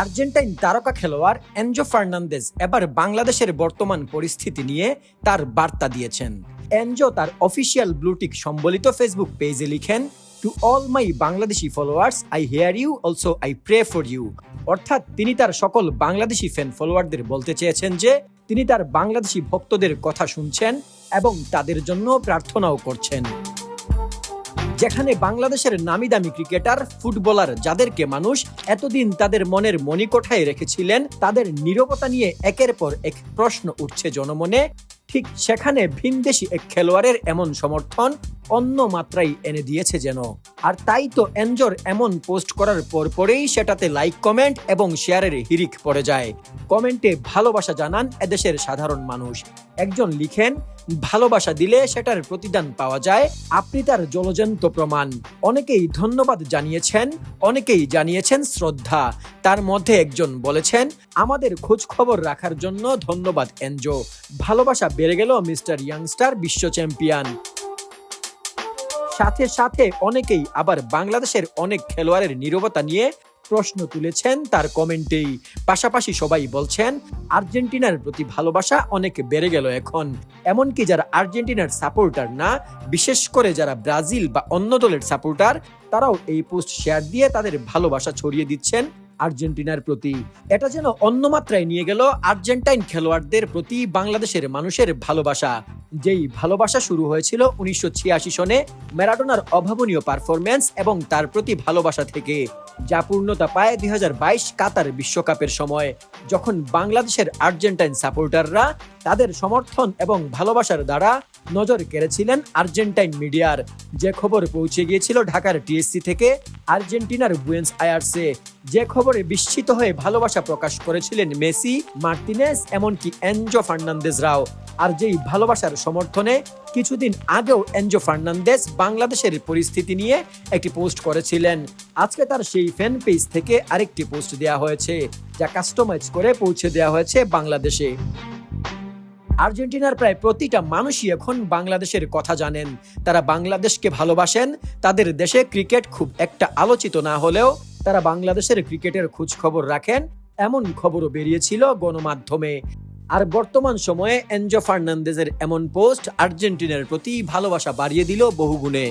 Argentine তারকা খেলোয়াড় Enzo Fernandez এবার বাংলাদেশের বর্তমান পরিস্থিতি নিয়ে তার বার্তা দিয়েছেন। এনজো তার অফিসিয়াল ব্লুটিক সম্বলিত ফেসবুক পেজে লিখেন to all my Bangladeshi followers I hear you also I pray for you অর্থাৎ তিনি তার সকল বাংলাদেশি ফ্যান ফলোয়ারদের বলতে চেয়েছেন যে, তিনি তার বাংলাদেশি ভক্তদের কথা শুনছেন এবং তাদের জন্য প্রার্থনাও করছেন। যেখানে বাংলাদেশের নামি দামি ক্রিকেটার, ফুটবলার যাদেরকে মানুষ এতদিন তাদের মনের মণিকোঠায় রেখেছিলেন, তাদের নিরবতা নিয়ে একের পর এক প্রশ্ন উঠছে জনমনে। ঠিক সেখানে ভিনদেশি এক খেলোয়াড়ের এমন সমর্থন অন্য মাত্রাই এনে দিয়েছে যেন। আর তাই তো এনজোর এমন পোস্ট করার পর পরেই সেটাতে লাইক, কমেন্ট এবং শেয়ারের হিরিক পড়ে যায়। কমেন্টে ভালোবাসা জানান এদেশের সাধারণ মানুষ। একজন লিখেন, ভালোবাসা দিলে সেটার প্রতিদান পাওয়া যায়, আপনি তার জলজন্ত প্রমাণ। অনেকেই ধন্যবাদ জানিয়েছেন, অনেকেই জানিয়েছেন শ্রদ্ধা। তার মধ্যে একজন বলেছেন, আমাদের খোঁজ খবর রাখার জন্য ধন্যবাদ এনজো ভালোবাসা বেড়ে গেল মিস্টার ইয়াংস্টার বিশ্ব চ্যাম্পিয়ন। সাথে সাথে অনেকেই আবার বাংলাদেশের অনেক খেলোয়াড়ের নিরবতা নিয়ে প্রশ্ন তুলেছেন তার কমেন্টেই পাশাপাশি সবাই বলছেন, আর্জেন্টিনার প্রতি ভালোবাসা অনেক বেড়ে গেল এখন। এমনকি যারা আর্জেন্টিনার সাপোর্টার না, বিশেষ করে যারা ব্রাজিল বা অন্য দলের সাপোর্টার, তারাও এই পোস্ট শেয়ার দিয়ে তাদের ভালোবাসা ছড়িয়ে দিচ্ছেন। আর্জেন্টিনার প্রতি। এটা যেন অন্য মাত্রায় নিয়ে গেল আর্জেন্টাইন খেলোয়াড়দের প্রতি বাংলাদেশের মানুষের ভালোবাসা। যেই ভালোবাসা শুরু হয়েছিল উনিশশো ছিয়াশি সনে ম্যারাডোনার অভাবনীয় পারফরমেন্স এবং তার প্রতি ভালোবাসা থেকে, যা পূর্ণতা পায় দুই হাজার বাইশ কাতার বিশ্বকাপের সময়, যখন বাংলাদেশের আর্জেন্টাইন সাপোর্টাররা তাদের সমর্থন এবং ভালোবাসার দ্বারা নজর কেড়েছিলেন আর্জেন্টাইন মিডিয়ার। যে খবর পৌঁছে গিয়েছিল ঢাকার টিএসসি থেকে, আর্জেন্টিনার বুয়েন্স আয়ার্সে। যে খবরে বিস্মিত হয়ে ভালোবাসা প্রকাশ করেছিলেন মেসি, মার্টিনেস, এমনকি এনজো ফার্নান্দেজরাও আর যেই ভালোবাসার সমর্থনে কিছুদিন আগেও এনজো ফার্নান্দেজ বাংলাদেশের পরিস্থিতি নিয়ে একটি পোস্ট করেছিলেন। আজকে তার সেই ফ্যান পেজ থেকে আরেকটি পোস্ট দেওয়া হয়েছে, যা কাস্টমাইজ করে পৌঁছে দেওয়া হয়েছে বাংলাদেশে। আর্জেন্টিনার প্রায় প্রতিটা মানুষই এখন বাংলাদেশের কথা জানেন। তারা বাংলাদেশকে ভালোবাসেন, তাদের দেশে ক্রিকেট খুব একটা আলোচিত না হলেও তারা বাংলাদেশের ক্রিকেটের খোঁজ খবর রাখেন, এমন খবরও বেরিয়েছিল গণমাধ্যমে। আর বর্তমান সময়ে এনজো ফার্নান্দেজের এমন পোস্ট আর্জেন্টিনার প্রতি ভালোবাসা বাড়িয়ে দিল বহুগুণে।